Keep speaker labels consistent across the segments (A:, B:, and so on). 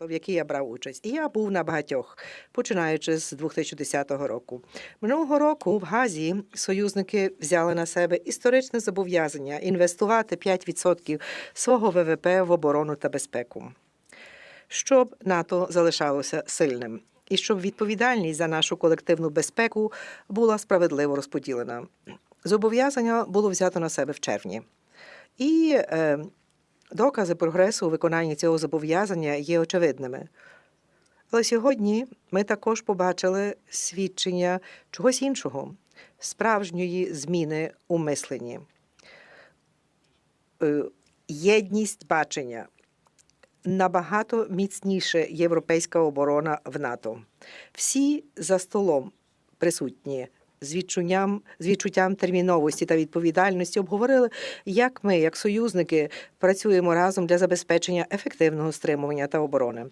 A: в якій я брав участь. І я був на багатьох, починаючи з 2010 року. Минулого року в Газі союзники взяли на себе історичне зобов'язання інвестувати 5% свого ВВП в оборону та безпеку, щоб НАТО залишалося сильним. І щоб відповідальність за нашу колективну безпеку була справедливо розподілена. Зобов'язання було взято на себе в червні. І е, докази прогресу у виконанні цього зобов'язання є очевидними. Але сьогодні ми також побачили свідчення чогось іншого, справжньої зміни у мисленні. Е, Єдність бачення набагато міцніше європейська оборона в НАТО. Всі за столом присутні з відчуттям, з відчуттям терміновості та відповідальності обговорили, як ми, як союзники, працюємо разом для забезпечення ефективного стримування та оборони.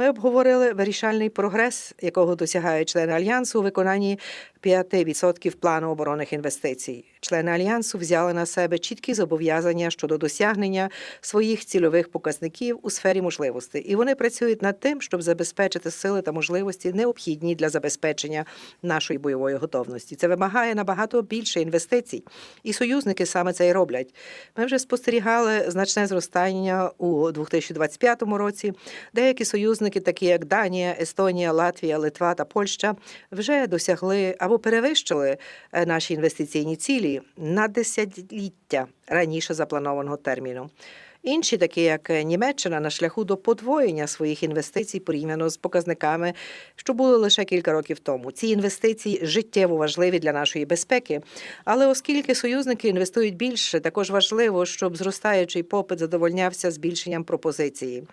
A: Ми обговорили вирішальний прогрес, якого досягають члени альянсу у виконанні 5% плану оборонних інвестицій. Члени альянсу взяли на себе чіткі зобов'язання щодо досягнення своїх цільових показників у сфері можливостей, і вони працюють над тим, щоб забезпечити сили та можливості, необхідні для забезпечення нашої бойової готовності. Це вимагає набагато більше інвестицій, і союзники саме це і роблять. Ми вже спостерігали значне зростання у 2025 році. Деякі союзники, такі як Данія, Естонія, Латвія, Литва та Польща, вже досягли або перевищили е, наші інвестиційні цілі на десятиліття раніше запланованого терміну. Інші, такі як Німеччина, на шляху до подвоєння своїх інвестицій порівняно з показниками, що були лише кілька років тому. Ці інвестиції життєво важливі для нашої безпеки. Але оскільки союзники інвестують більше, також важливо, щоб зростаючий попит задовольнявся збільшенням пропозиції.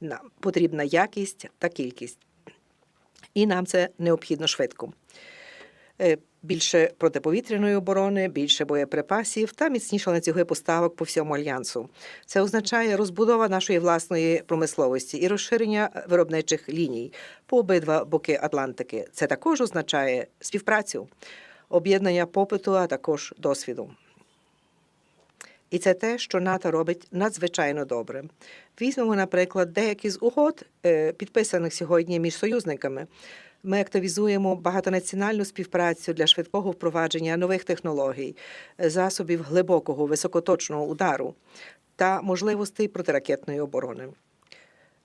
A: Нам потрібна якість та кількість. І нам це необхідно швидко. Е, Більше протиповітряної оборони, більше боєприпасів та міцніше ланцюги поставок по всьому альянсу. Це означає розбудова нашої власної промисловості і розширення виробничих ліній по обидва боки Атлантики. Це також означає співпрацю, об'єднання попиту, а також досвіду. І це те, що НАТО робить надзвичайно добре. Візьмемо, наприклад, деякі з угод, е, підписаних сьогодні між союзниками. Ми активізуємо багатонаціональну співпрацю для швидкого впровадження нових технологій, засобів глибокого високоточного удару та можливостей протиракетної оборони.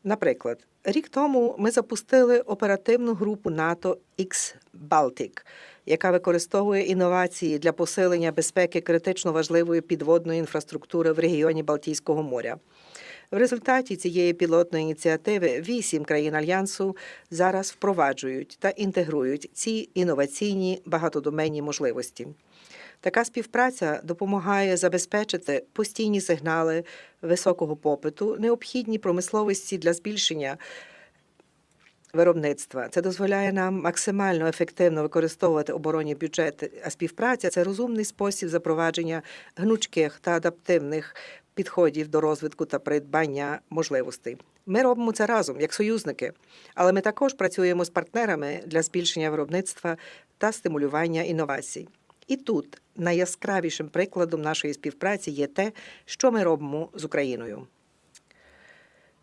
A: Наприклад, рік тому ми запустили оперативну групу НАТО X Baltic, яка використовує інновації для посилення безпеки критично важливої підводної інфраструктури в регіоні Балтійського моря. В результаті цієї пілотної ініціативи вісім країн альянсу зараз впроваджують та інтегрують ці інноваційні багатодоменні можливості. Така співпраця допомагає забезпечити постійні сигнали високого попиту, необхідні промисловості для збільшення виробництва. Це дозволяє нам максимально ефективно використовувати оборонні бюджети. А співпраця це розумний спосіб запровадження гнучких та адаптивних підходів до розвитку та придбання можливостей. Ми робимо це разом як союзники, але ми також працюємо з партнерами для збільшення виробництва та стимулювання інновацій. І тут найяскравішим прикладом нашої співпраці є те, що ми робимо з Україною.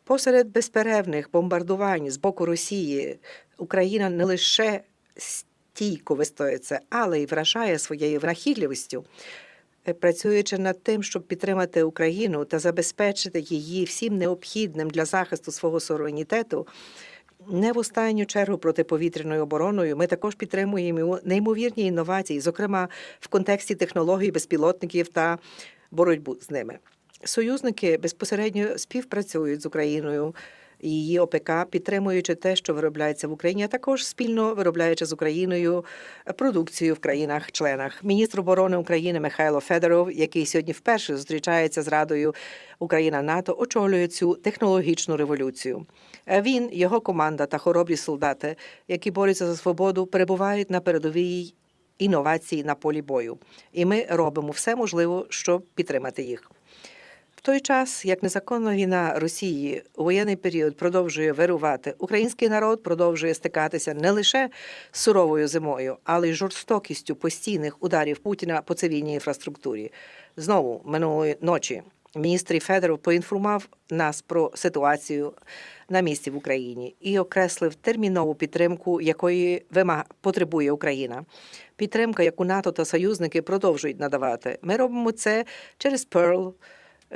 A: Посеред безперервних бомбардувань з боку Росії Україна не лише стійко вистоїться, але й вражає своєю винахідливістю, е, працюючи над тим, щоб підтримати Україну та забезпечити її всім необхідним для захисту свого суверенітету. Не в останню чергу протиповітряною обороною ми також підтримуємо неймовірні інновації, зокрема в контексті технологій безпілотників та боротьбу з ними. Союзники безпосередньо співпрацюють з Україною її ОПК, підтримуючи те, що виробляється в Україні, а також спільно виробляючи з Україною продукцію в країнах-членах. Міністр оборони України Михайло Федоров, який сьогодні вперше зустрічається з Радою Україна НАТО, очолює цю технологічну революцію. Він, його команда та хоробрі солдати, які борються за свободу, перебувають на передовій інновації на полі бою. І ми робимо все можливе, щоб підтримати їх. Той час, як незаконна війна Росії у воєнний період продовжує вирувати, український народ продовжує стикатися не лише з суровою зимою, але й жорстокістю постійних ударів Путіна по цивільній інфраструктурі. Знову минулої ночі міністр Федоров поінформував нас про ситуацію на місці в Україні і окреслив термінову підтримку, якої вимаг потребує Україна. Підтримка, яку НАТО та союзники продовжують надавати. Ми робимо це через Pearl,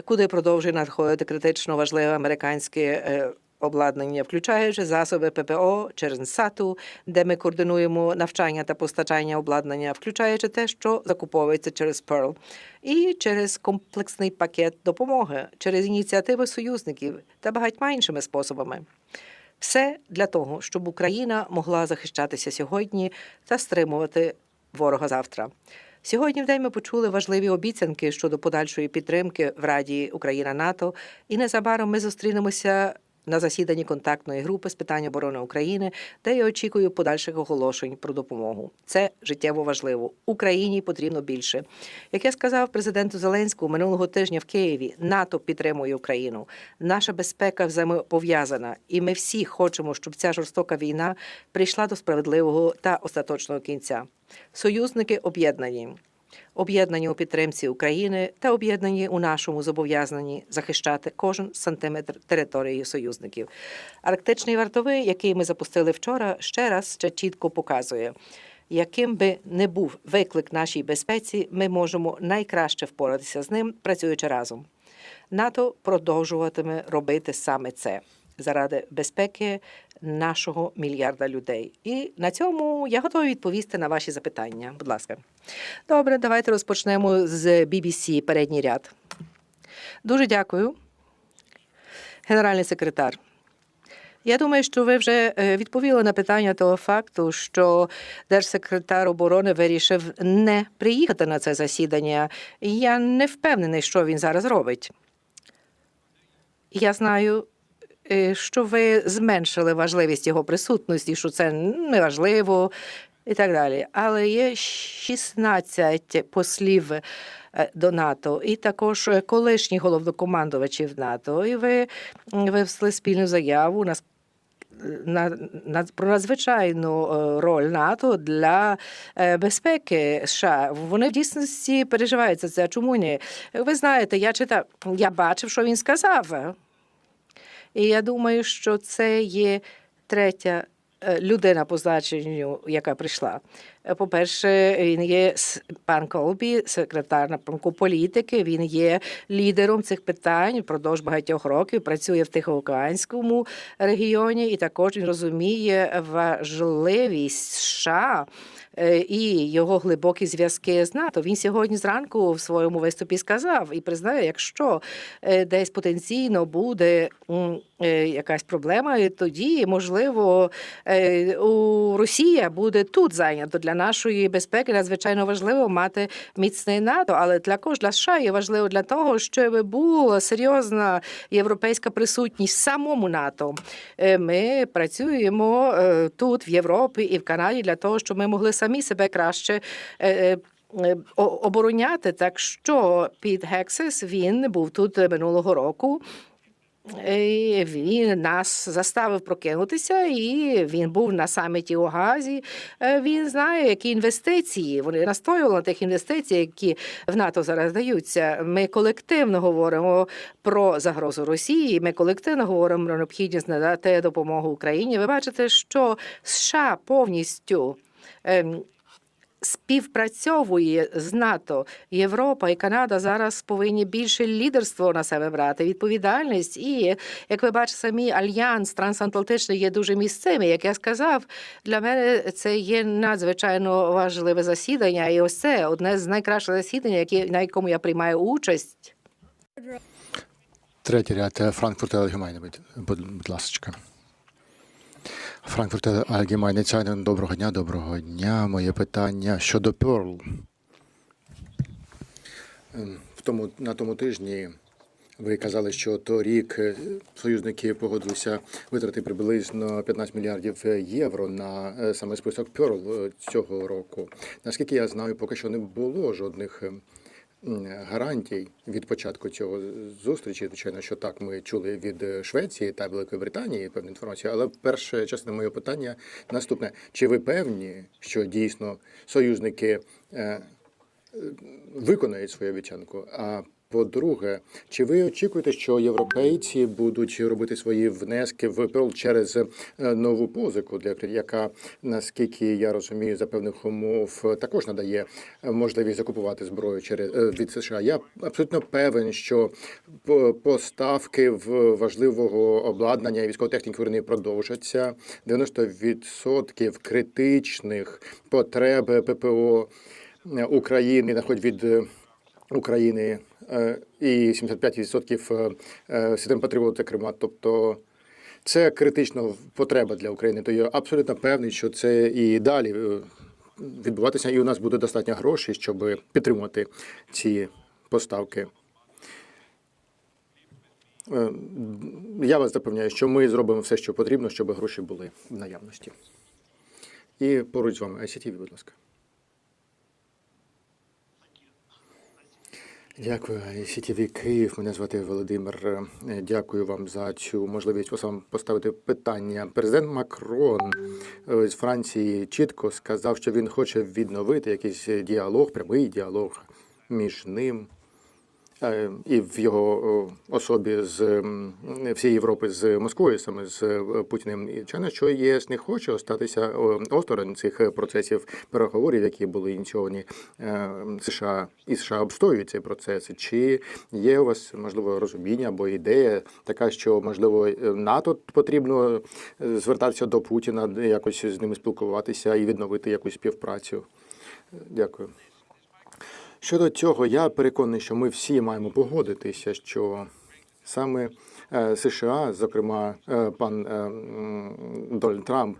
A: куди продовжує надходити критично важливе американське е, обладнання, включаючи засоби ППО через САТУ, де ми координуємо навчання та постачання обладнання, включаючи те, що закуповується через Pearl, і через комплексний пакет допомоги, через ініціативи союзників та багатьма іншими способами. Все для того, щоб Україна могла захищатися сьогодні та стримувати ворога завтра. Сьогодні в день ми почули важливі обіцянки щодо подальшої підтримки в Раді Україна НАТО, і незабаром ми зустрінемося на засіданні контактної групи з питань оборони України, де я очікую подальших оголошень про допомогу. Це життєво важливо. Україні потрібно більше. Як я сказав президенту Зеленському минулого тижня в Києві, НАТО підтримує Україну. Наша безпека взаємопов'язана, і ми всі хочемо, щоб ця жорстока війна прийшла до справедливого та остаточного кінця. Союзники об'єднані. Об'єднані у підтримці України та об'єднані у нашому зобов'язанні захищати кожен сантиметр території союзників. Арктичний вартовий, який ми запустили вчора, ще раз ще чітко показує, яким би не був виклик нашій безпеці, ми можемо найкраще впоратися з ним, працюючи разом. НАТО продовжуватиме робити саме це заради безпеки нашого мільярда людей. І на цьому я готова відповісти на ваші запитання. Будь ласка. Добре, давайте розпочнемо з BBC передній ряд. Дуже дякую, генеральний секретар. Я думаю, що ви вже е, відповіли на питання того факту, що держсекретар оборони вирішив не приїхати на це засідання. Я не впевнений, що він зараз робить. Я знаю, що ви зменшили важливість його присутності, що це неважливо і так далі. Але є 16 послів е, до НАТО, і також е, колишні головнокомандувачів НАТО. І ви вивели спільну заяву на на, на про надзвичайну е, роль НАТО для е, безпеки США. Вони в дійсності переживають за це. Чому ні? Ви знаєте, я читав, я бачив, що він сказав. І я думаю, що це є третя е, людина по значенню, яка прийшла. Е, По-перше, він є пан Колбі, секретар напрямку політики. Він є лідером цих питань впродовж багатьох років. Працює в Тихоокеанському регіоні, і також він розуміє важливість США і його глибокі зв'язки з НАТО. Він сьогодні зранку в своєму виступі сказав і признає, якщо е, десь потенційно буде е, якась проблема, тоді можливо е, у Росія буде тут зайнято для нашої безпеки. Надзвичайно важливо мати міцний НАТО, але також для США є важливо для того, щоб була серйозна європейська присутність самому НАТО. Е, Ми працюємо е, тут, в Європі і в Канаді, для того, щоб ми могли самі себе краще. е, е, е, Обороняти так, що під Гексис він був тут минулого року. І Він нас заставив прокинутися, і він був на саміті у Газі. Він знає, які інвестиції. Вони настоювали на тих інвестиціях, які в НАТО зараз даються. Ми колективно говоримо про загрозу Росії. Ми колективно говоримо про необхідність надати допомогу Україні. Ви бачите, що США повністю. Ем, Співпрацьовує з НАТО Європа і Канада зараз повинні більше лідерство на себе брати, відповідальність. І як ви бачите, самі альянс трансатлантичний є дуже місцевим. Як я сказав, для мене це є надзвичайно важливе засідання, і ось це одне з найкращих засідань, які на якому я приймаю участь.
B: Третій ряд е, Франкфурт Allgemeine, будь, будь, Франкфурт Allgemeine Zeitung. Доброго дня, доброго дня. Моє питання щодо Pearl. Ем, В тому, на тому тижні ви казали, що торік е, союзники погодилися витрати приблизно 15 мільярдів євро на е, саме список е, цього року. Наскільки я знаю, поки що не було жодних ем, гарантій від початку цього зустрічі. Звичайно, що так ми чули від е, Швеції та Великої Британії певну інформацію. Але перше частина моє питання наступне: чи ви певні, що дійсно союзники е, е, виконають свою обіцянку? А по-друге, чи ви очікуєте, що європейці будуть робити свої внески в ПЕЛ через е, нову позику для яка наскільки я розумію, за певних умов е, також надає е, можливість закупувати зброю через від США? Я абсолютно певен, що по- поставки в важливого обладнання і військової України продовжаться. 90% критичних потреб ППО України надходять від України і 75% е, систем потребувати Крима. Тобто це критична потреба для України. То я абсолютно певний, що це і далі е, відбуватися, і у нас буде достатньо грошей, щоб підтримувати ці поставки. Е, Я вас запевняю, що ми зробимо все, що потрібно, щоб гроші були в наявності. І поруч з вами ICTV, будь ласка. Дякую, ICTV Київ. Мене звати Володимир. Е, Дякую вам за цю можливість вам поставити питання. Президент Макрон е, з Франції чітко сказав, що він хоче відновити якийсь діалог, прямий діалог між ним е, і в його особі з всієї Європи з Москвою, саме з е, Путіним. І Чина, що ЄС не хоче остатися осторонь цих процесів переговорів, які були ініційовані е, США, і США обстоюють цей процес. Чи є у вас можливо розуміння або ідея така, що можливо е, НАТО потрібно е, звертатися до Путіна, якось з ними спілкуватися і відновити якусь співпрацю? Дякую. Щодо цього, я переконаний, що ми всі маємо погодитися, що саме е, США, зокрема е, пан е, Дональд Трамп,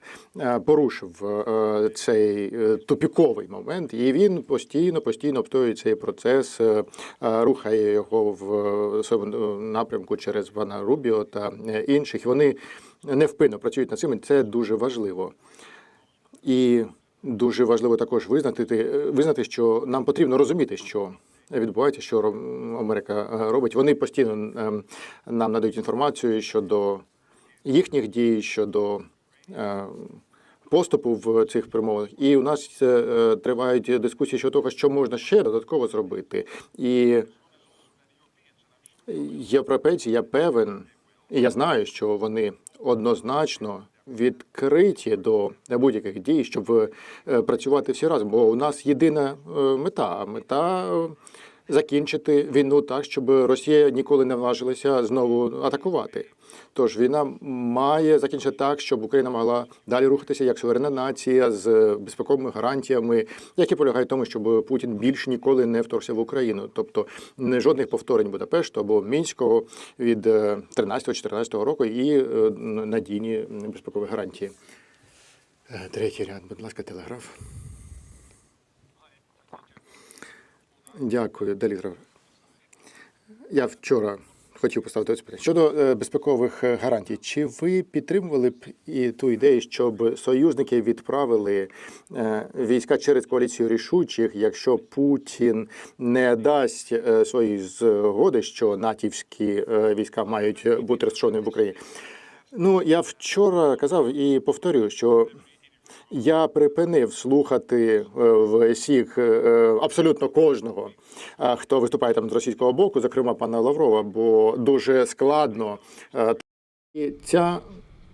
B: порушив цей тупіковий момент, і він постійно, постійно обстоює цей процес, рухає його в своєму напрямку через пана Рубіо та інших. Вони невпинно працюють над цим. і Це дуже важливо. І дуже важливо також визнати, ти- визнати, що нам потрібно розуміти, що відбувається, що Америка е, робить. Вони постійно ем, нам надають інформацію щодо їхніх дій, щодо е, поступу в цих перемовинах. І у нас е, е, тривають дискусії щодо того, що можна ще додатково зробити. І європейці, я певен, і я знаю, що вони однозначно відкриті до будь-яких дій, щоб е, працювати всі разом. Бо у нас єдина е, мета. Мета закінчити війну так, щоб Росія ніколи не наважилася знову атакувати. Тож війна має закінчити так, щоб Україна могла далі рухатися як суверенна нація з безпековими гарантіями, які полягають в тому, щоб Путін більше ніколи не вторгся в Україну. Тобто не жодних повторень Будапешту або Мінського від 13-14 року і е, надійні безпекові гарантії. Е, Третій ряд, будь ласка, телеграф. Дякую, Делітро. Я вчора хотів поставити ось питання. Щодо е, безпекових е, гарантій, чи ви підтримували б і ту ідею, щоб союзники відправили е, війська через коаліцію рішучих, якщо Путін не дасть свої згоди, що натівські війська мають бути розташовані в Україні? Ну, я вчора казав і повторюю, що я припинив слухати е, всіх е, абсолютно кожного, е, хто виступає там з російського боку, зокрема пана Лаврова, бо дуже складно. е, І ця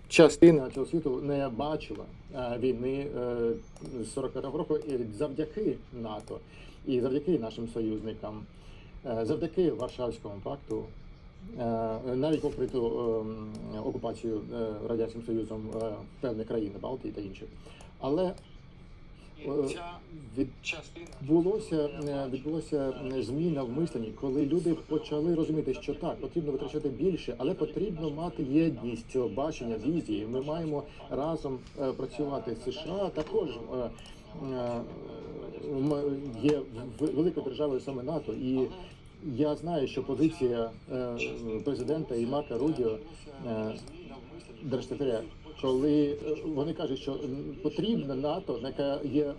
B: частина цього світу не бачила е, війни е, з 45-го року і завдяки НАТО і завдяки нашим союзникам, е, завдяки Варшавському пакту. Е, Навіть попри ту е, окупацію е, радянським союзом е, певних країн Балтії та інших, але відбулося відбулося зміна в мисленні, коли люди почали розуміти, що так потрібно витрачати більше, але потрібно мати єдність бачення, візії. Ми маємо разом працювати. США також є великою державою саме НАТО і. Я знаю, що позиція е, президента і Марка Рудіо е, держсекретаря, коли е, вони кажуть, що потрібна НАТО, яка є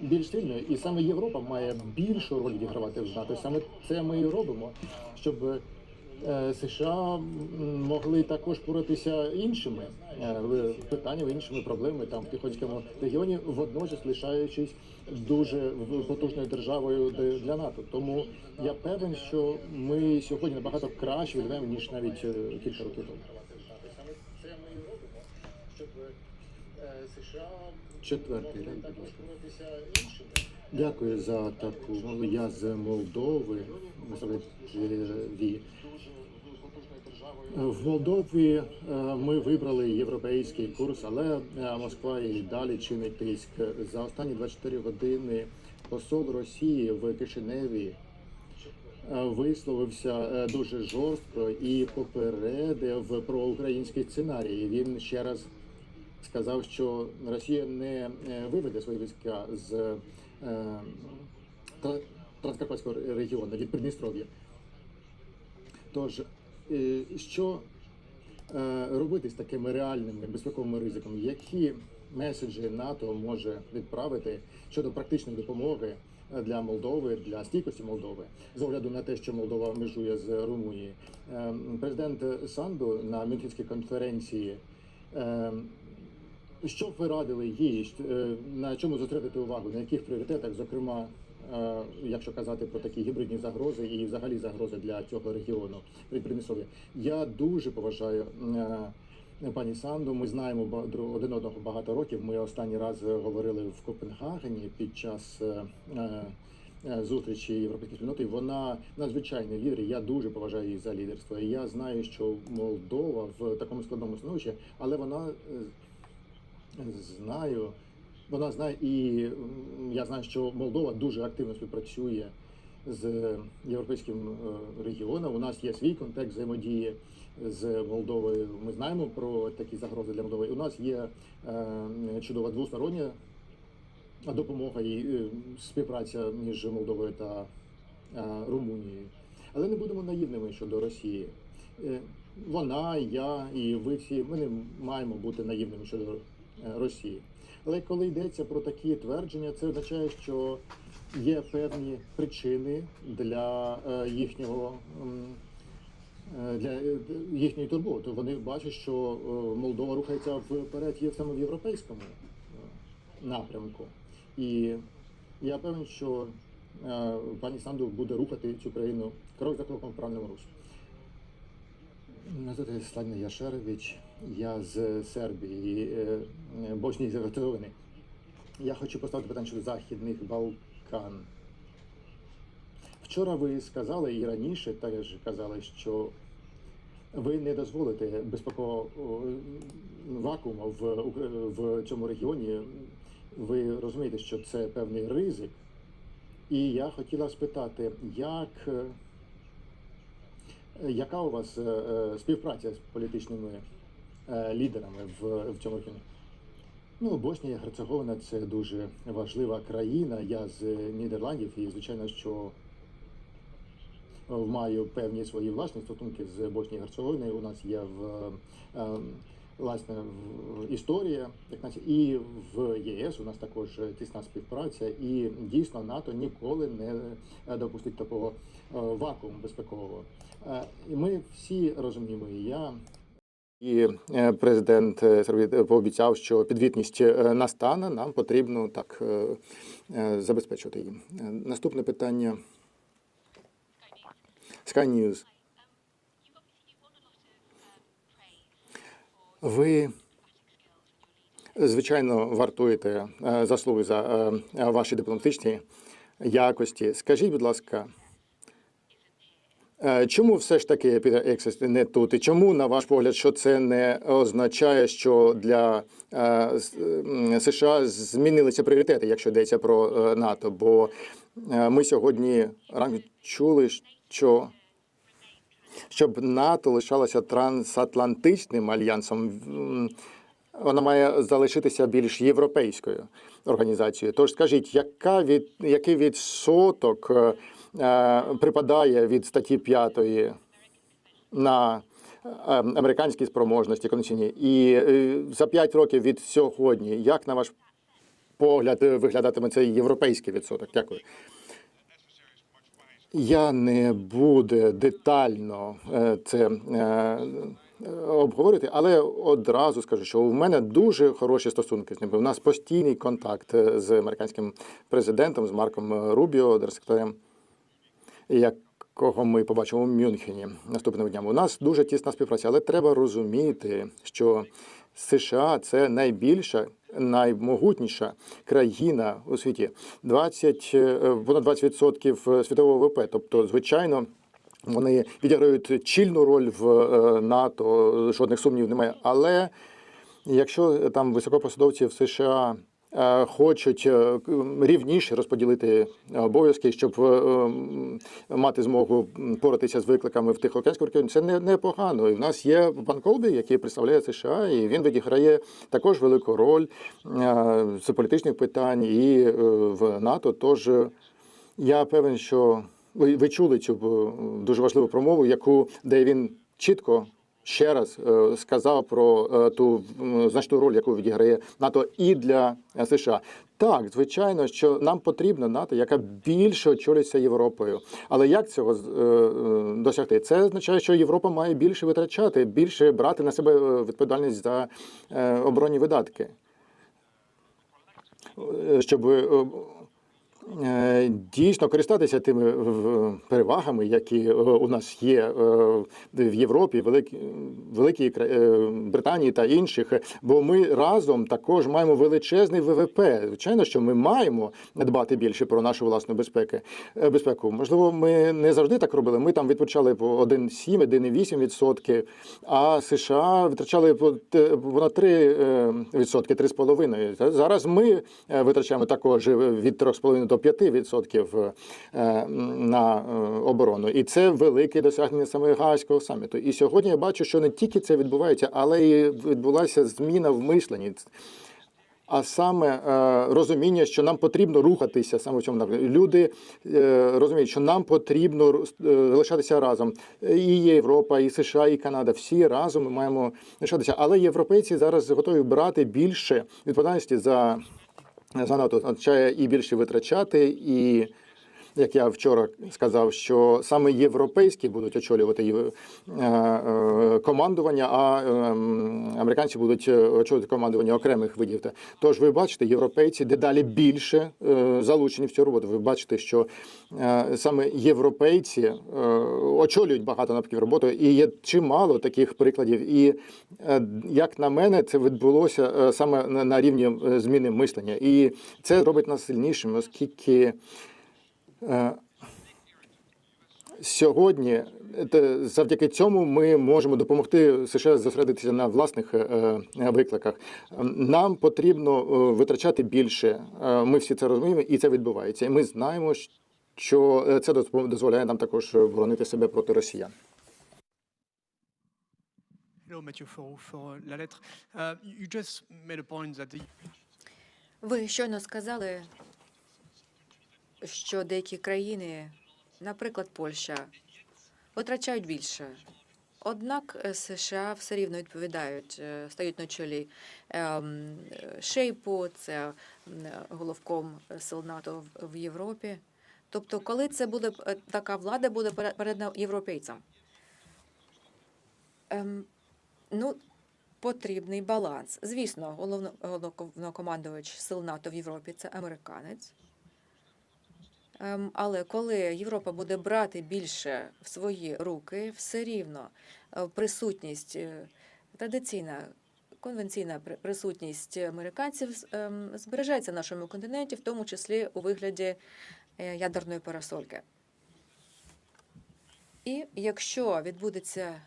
B: більш сильною, і саме Європа має більшу роль відігравати в НАТО. Саме це ми і робимо, щоб США могли також поратися іншими е, питаннями, іншими проблемами там в Тихоцькому регіоні, водночас лишаючись дуже потужною державою для НАТО. Тому я певен, що ми сьогодні набагато краще виглядаємо ніж навіть е, кілька років тому. Четвертий ряд, будь ласка. Дякую за таку. Я з Молдови. В Молдові е, ми вибрали європейський курс, але е, Москва і далі чинить тиск. За останні 24 години посол Росії в Кишиневі е, висловився дуже жорстко і попередив про український сценарій. Він ще раз сказав, що Росія не виведе свої війська з Транскарпатського регіону від Придністров'я. Тож, е, що е, робити з такими реальними безпековими ризиками? Які меседжі НАТО може відправити щодо практичної допомоги е, для Молдови, для стійкості Молдови, з огляду на те, що Молдова межує з Румунією? Е, Президент Санду на Мюнхенській конференції. Що б ви радили їй, е, на чому зосередити увагу, на яких пріоритетах, зокрема, е, якщо казати про такі гібридні загрози і взагалі загрози для цього регіону Придністров'я? Я дуже поважаю е, пані Санду. Ми знаємо один одного багато років. Ми останній раз говорили в Копенгагені під час. Зустрічі європейської спільноти вона надзвичайний лідер. Я дуже поважаю її за лідерство. Я знаю, що Молдова в такому складному становищі, але вона Знаю. Вона знає, і я знаю, що Молдова дуже активно співпрацює з європейським е, регіоном. У нас є свій контекст взаємодії з Молдовою. Ми знаємо про такі загрози для Молдови. У нас є е, чудова двостороння допомога і е, співпраця між Молдовою та Румунією. Але не будемо наївними щодо Росії. Вона, я і ви всі ми не маємо бути наївними щодо Росії. Але коли йдеться про такі твердження, це означає, що є певні причини для е, їхнього е, для е, їхньої турботи. Вони бачать, що е, Молдова рухається вперед є саме в європейському е, напрямку. І я певен, що е, пані Санду буде рухати цю країну крок за кроком в правильному руслі. Мене звати Славна Яшерович, я з Сербії, е, Боснії і Герцеговини. Я хочу поставити питання щодо Західних Балкан. Вчора ви сказали і раніше теж казали, що ви не дозволите безпекового вакууму в, в цьому регіоні. Ви розумієте, що це певний ризик. І я хотіла спитати, як е, яка у вас е, співпраця з політичними лідерами в, в цьому регіоні? Ну, Боснія Герцеговина це дуже важлива країна. Я з Нідерландів і, звичайно, що е, маю певні свої власні стосунки з Боснією Герцеговиною. У нас є в е, власне в- історія, як наче, і в ЄС у нас також тісна співпраця, і дійсно НАТО ніколи не е, допустить такого е, вакууму безпекового. Е, І ми всі розуміємо, і я. І е, президент е, Сербії пообіцяв, що підвітність е, настане, нам потрібно так е, е, забезпечувати її. Е, Наступне питання. Sky News. Ви, звичайно, вартуєте е, заслуги за е, е, ваші дипломатичні якості. Скажіть, будь ласка, е, чому все ж таки Пітер Ексес не тут? І чому, на ваш погляд, що це не означає, що для е, США змінилися пріоритети, якщо йдеться про е, НАТО? Бо е, ми сьогодні ранку чули, що щоб НАТО лишалося трансатлантичним альянсом, вона має залишитися більш європейською організацією. Тож скажіть, яка від, який відсоток е, е, припадає від статті 5 на е, американські спроможності конвенційні? І е, за 5 років від сьогодні, як на ваш погляд е, виглядатиме цей європейський відсоток? Дякую. Я не буду детально е, це е, обговорити, але одразу скажу, що у мене дуже хороші стосунки з ними. У нас постійний контакт е, з американським президентом, з Марком Рубіо, держсекретарем, якого ми побачимо у Мюнхені наступного дня. У нас дуже тісна співпраця, але треба розуміти, що США це найбільша, наймогутніша країна у світі. 20, е, понад 20% світового ВВП. Тобто, звичайно. Вони відіграють чільну роль в е, НАТО, жодних сумнівів немає. Але якщо там високопосадовці в США хочуть е, рівніше розподілити обов'язки, щоб е, мати змогу поратися з викликами в Тихоокеанському регіоні, це не непогано. І в нас є пан Колбі, який представляє США, і він відіграє також велику роль е, з політичних питань і е, в НАТО. Тож е, я певен, що ви, ви чули цю е, дуже важливу промову, яку де він чітко ще раз е, сказав про е, ту значну роль, яку відіграє НАТО і для е, США. Так, звичайно, що нам потрібна НАТО, яка більше очолюється Європою. Але як цього досягти? Це означає, що Європа має більше витрачати, більше брати на себе відповідальність за оборонні видатки. Щоб дійсно користатися тими в- перевагами, які е, у нас є е, в Європі, Великій Великій е, Британії та інших. Бо ми разом також маємо величезний ВВП. Звичайно, що ми маємо дбати більше про нашу власну безпеку. е, безпеку. Можливо, ми не завжди так робили. Ми там відпочали по 1,7, 1,8 відсотки, а США витрачали понад 3 е, відсотки, 3,5. Зараз ми е, витрачаємо також від 3,5 до 5 відсотків е, на е, оборону. І це велике досягнення саме Гаазького саміту. І сьогодні я бачу, що не тільки це відбувається, але і відбулася зміна в мисленні. А саме е, розуміння, що нам потрібно рухатися саме в цьому напрямку. Люди розуміють, що нам потрібно залишатися разом. І Європа, і США, і Канада. Всі разом ми маємо лишатися. Але європейці зараз готові брати більше відповідальності за, за НАТО. Означає і більше витрачати, і як я вчора сказав, що саме європейські будуть очолювати е, е, командування, а е, американці будуть е, очолювати командування окремих видів. Тож ви бачите, європейці дедалі більше залучені в цю роботу. Ви бачите, що саме європейці очолюють багато напрямків роботи, і є чимало таких прикладів. І як на мене, це відбулося саме на- рівні зміни мислення, і це робить нас сильнішими, оскільки. Е, Сьогодні завдяки цьому ми можемо допомогти США зосередитися на власних е, е, викликах. Нам потрібно е, витрачати більше. Е, Ми всі це розуміємо, і це відбувається. І ми знаємо, що це доз- дозволяє нам також боронити себе проти росіян.
C: Uh,
D: Ви щойно сказали, що деякі країни, наприклад, Польща, витрачають більше. Однак е, США все рівно відповідають, е, стають на чолі ем, шейпу, це головком сил НАТО в- Європі. Тобто, коли це буде е, така влада, буде перед- передана європейцям. Ем, ну, потрібний баланс. Звісно, головно- головнокомандувач сил НАТО в Європі це американець. Ем, Але коли Європа буде брати більше в свої руки, все рівно е, присутність е, традиційна. Конвенційна присутність американців ем, збережеться на нашому континенті, в тому числі у вигляді е, ядерної парасольки. І якщо відбудеться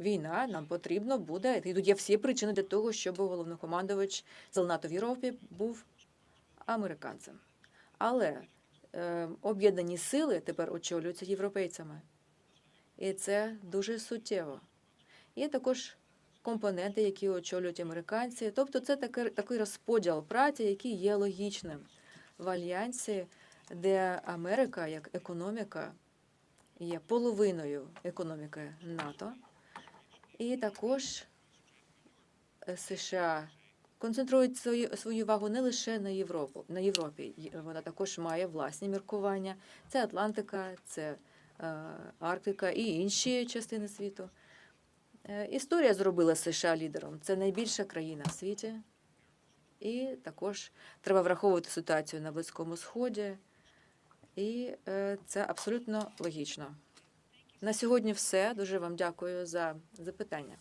D: війна, нам потрібно буде. І тут є всі причини для того, щоб головнокомандувач сил НАТО в Європі був американцем. Але е, об'єднані сили тепер очолюються європейцями. І це дуже суттєво. Є також компоненти, які очолюють американці. Тобто це такий, такий розподіл праці, який є логічним в альянсі, де Америка як економіка є половиною економіки НАТО. І також е, США концентрують свою, свою увагу не лише на Європу, на Європі. Вона також має власні міркування. Це Атлантика, це е, Арктика і інші частини світу. Е, Історія зробила США лідером. Це найбільша країна в світі. І також треба враховувати ситуацію на Близькому Сході. І е, це абсолютно логічно. На сьогодні все. Дуже вам дякую за запитання.